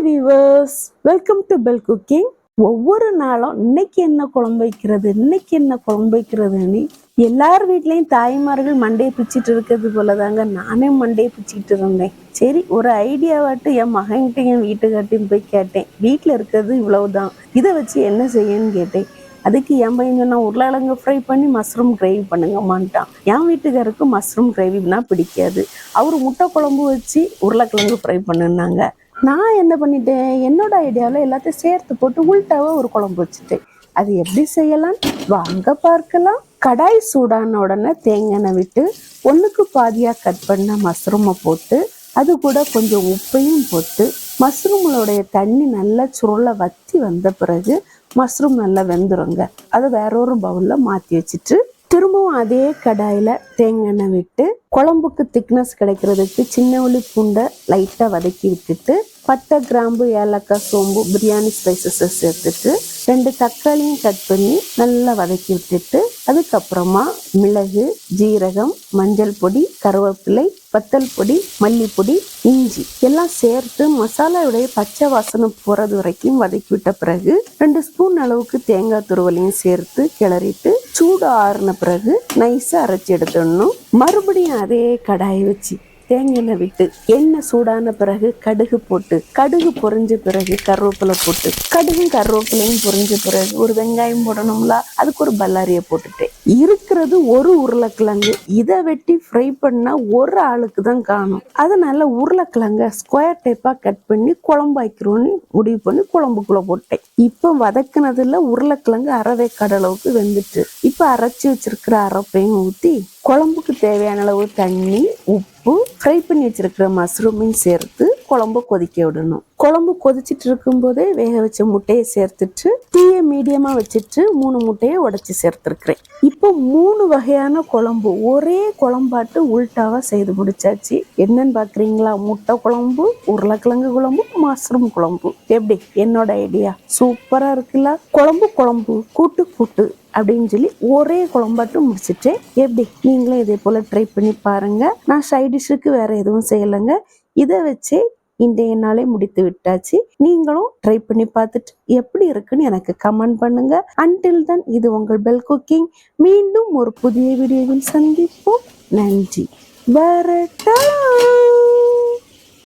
Hi viewers welcome to bell cooking ஒவ்வொரு நாளும் இன்னைக்கு என்ன குழம்பு வைக்கிறது இன்னைக்கு என்ன குழம்பு வைக்கிறதுன்னு எல்லார் வீட்லேயும் தாய்மார்கள் மண்டையை பிச்சுட்டு இருக்கிறது போல தாங்க நானே மண்டையை பிச்சுக்கிட்டு இருந்தேன். சரி ஒரு ஐடியாவாட்டு என் மகன்கிட்ட என் வீட்டுக்காட்டையும் போய் கேட்டேன். வீட்டில் இருக்கிறது இவ்வளவுதான். இதை வச்சு என்ன செய்யன்னு கேட்டேன். அதுக்கு என் பையன் சொன்னா உருளைக்கிழங்கு ஃப்ரை பண்ணி மஷ்ரூம் கிரேவி பண்ணுங்கம்மான்ட்டான். என் வீட்டுக்காருக்கு மஷ்ரூம் கிரேவினா பிடிக்காது. அவர் முட்டை குழம்பு வச்சு உருளைக்கிழங்கு ஃப்ரை பண்ணுனாங்க. நான் என்ன பண்ணிட்டேன்? என்னோட ஐடியாவில் எல்லாத்தையும் சேர்த்து போட்டு உள்டாவா ஒரு குழம்பு வச்சுட்டேன். அது எப்படி செய்யலாம்? வாங்க பார்க்கலாம். கடாய் சூடான உடனே தேங்காய் எண்ணெய் விட்டு ஒன்றுக்கு பாதியாக கட் பண்ண மஷ்ரூமை போட்டு அது கூட கொஞ்சம் உப்பையும் போட்டு மஷ்ரூம்களுடைய தண்ணி நல்லா சுருளை வத்தி வந்த பிறகு மஷ்ரூம் நல்லா வெந்துருங்க. அதை வேற ஒரு பவுலில் மாற்றி வச்சுட்டு திரும்பவும் அதே கடாயில் தேங்காய் எண்ணெய் விட்டு குழம்புக்கு திக்னஸ் கிடைக்கிறதுக்கு சின்ன உளி பூண்டை லைட்டாக வதக்கி விட்டுட்டு பட்டை கிராம்பு ஏலக்காய் சோம்பு பிரியாணி ஸ்பைசஸை சேர்த்துட்டு ரெண்டு தக்காளியும் கட் பண்ணி நல்லா வதக்கி விட்டுட்டு அதுக்கப்புறமா மிளகு ஜீரகம் மஞ்சள் பொடி கருவேப்பிலை வத்தல் பொடி மல்லிப்பொடி இஞ்சி எல்லாம் சேர்த்து மசாலாவுடைய பச்சை வாசனை போகிறது வரைக்கும் வதக்கி விட்ட பிறகு ரெண்டு ஸ்பூன் அளவுக்கு தேங்காய் துருவலையும் சேர்த்து கிளறிட்டு சூடு ஆறின பிறகு நைஸாக அரைச்சி எடுத்துடணும். மறுபடியும் அதே கடாயை வச்சு தேங்காய் எண்ணெய் விட்டு எண்ணெய் சூடான பிறகு கடுகு போட்டு கடுகு பொறிஞ்ச பிறகு கருவேப்பிலை போட்டு கடுகும் கருவேப்பிலையும் பொறிஞ்ச பிறகு ஒரு வெங்காயம் போடணும்ல அதுக்கு ஒரு பல்லாரியை போட்டுட்டேன். இருக்கிறது ஒரு உருளைக்கிழங்கு. இதை வெட்டி ஃப்ரை பண்ணா ஒரு ஆளுக்கு தான் காணும். அதனால உருளைக்கிழங்க ஸ்கொயர் டைப்பா கட் பண்ணி குழம்பு வைக்கிறோன்னு முடிவு பண்ணி குழம்புக்குள்ள போட்டேன். இப்போ வதக்குனதுல உருளைக்கிழங்கு அறவே கடளவுக்கு வெந்துட்டு இப்போ அரைச்சி வச்சிருக்கிற அரைப்பையும் ஊத்தி குழம்புக்கு தேவையான அளவு தண்ணி உப்பு ஃப்ரை பண்ணி வச்சிருக்கிற மஷ்ரூமையும் சேர்த்து குழம்பு கொதிக்க விடணும். குழம்பு கொதிச்சிட்டு இருக்கும்போதே வேக வச்ச முட்டையை சேர்த்துட்டு தீய மீடியமாக வச்சுட்டு மூணு முட்டையை உடச்சி சேர்த்துருக்குறேன். இப்போ மூணு வகையான குழம்பு ஒரே குழம்பாட்டு உள்டாவா செய்து முடிச்சாச்சு. என்னன்னு பார்க்குறீங்களா முட்டை குழம்பு உருளைக்கிழங்கு குழம்பு மஷ்ரூம் குழம்பு. எப்படி? என்னோட ஐடியா சூப்பராக இருக்குல்ல? குழம்பு குழம்பு கூட்டு கூட்டு அப்படின்னு சொல்லி ஒரே குழம்பாட்டும் முடிச்சிட்டேன். எப்படி? நீங்களும் இதே போல் ட்ரை பண்ணி பாருங்கள் நான் சைடிஷுக்கு வேறு எதுவும் செய்யலைங்க. இதை வச்சே இன்றைய நாளே முடித்து விட்டாச்சு. நீங்களும் ட்ரை பண்ணி பார்த்துட்டு எப்படி இருக்குன்னு எனக்கு கமெண்ட் பண்ணுங்க. அன்டில் தான் இது உங்கள் பெல் குக்கிங் மீண்டும் ஒரு புதிய வீடியோவில் சந்திப்போம். நன்றி. வரட்டா!